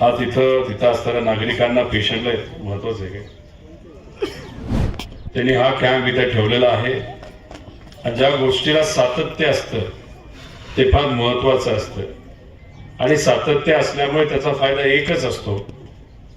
हा तिथं तिथं असणाऱ्या नागरिकांना पेशंटला महत्वाचं आहे काय? त्यांनी हा कॅम्प इथे ठेवलेला आहे. आणि ज्या गोष्टीला सातत्य असतं ते फार महत्वाचं असतं. आणि सातत्य असल्यामुळे त्याचा फायदा एकच असतो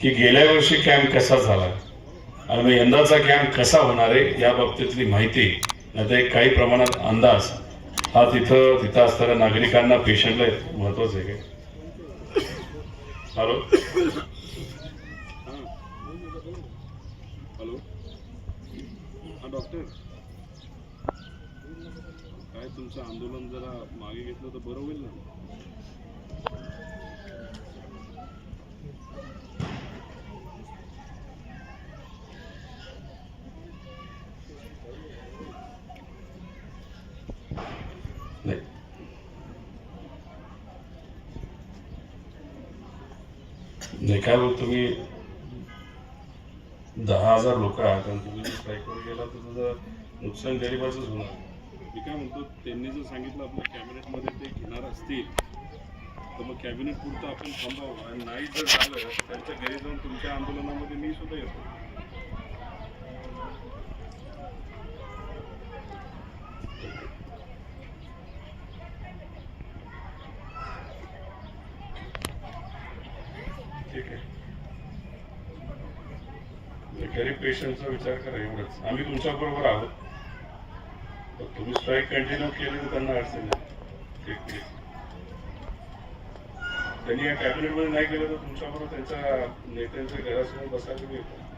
की गेल्या वर्षी कॅम्प कसा झाला आणि मग यंदाचा कॅम्प कसा होणार आहे या बाबतीतली माहिती नाही एक काही प्रमाणात अंदाज हा तिथं तिथं असणाऱ्या नागरिकांना पेशंटला महत्वाचं आहे काय? हॅलो हॅलो हा डॉक्टर काय तुमचं आंदोलन जरा मागे घेतलं तर बरं होईल ना? नाही काय तुम्ही दहा हजार लोक आहात आणि तुम्ही स्ट्राईकवर गेला तर तुझं नुकसान गरिबाचंच होणार. मी काय म्हणतो त्यांनी जर सांगितलं आपल्या कॅबिनेटमध्ये ते घेणार असतील तर मग कॅबिनेट पुरतं आपण थांबावं. आणि नाही जर झालं त्यांच्या घरी जाऊन तुमच्या आंदोलनामध्ये मी सुद्धा येतो. ठीक आहे. म्हणजे गरीब पेशंटचा विचार करा एवढंच. आम्ही तुमच्या बरोबर आहोत. तुम्ही स्ट्राईक कंटिन्यू केली तर त्यांना अडचण आहे ठीक ठीक. त्यांनी या कॅबिनेटमध्ये नाही केलं तर तुमच्याबरोबर त्यांच्या नेत्यांच्या घरासमोर बसायला मी येतो.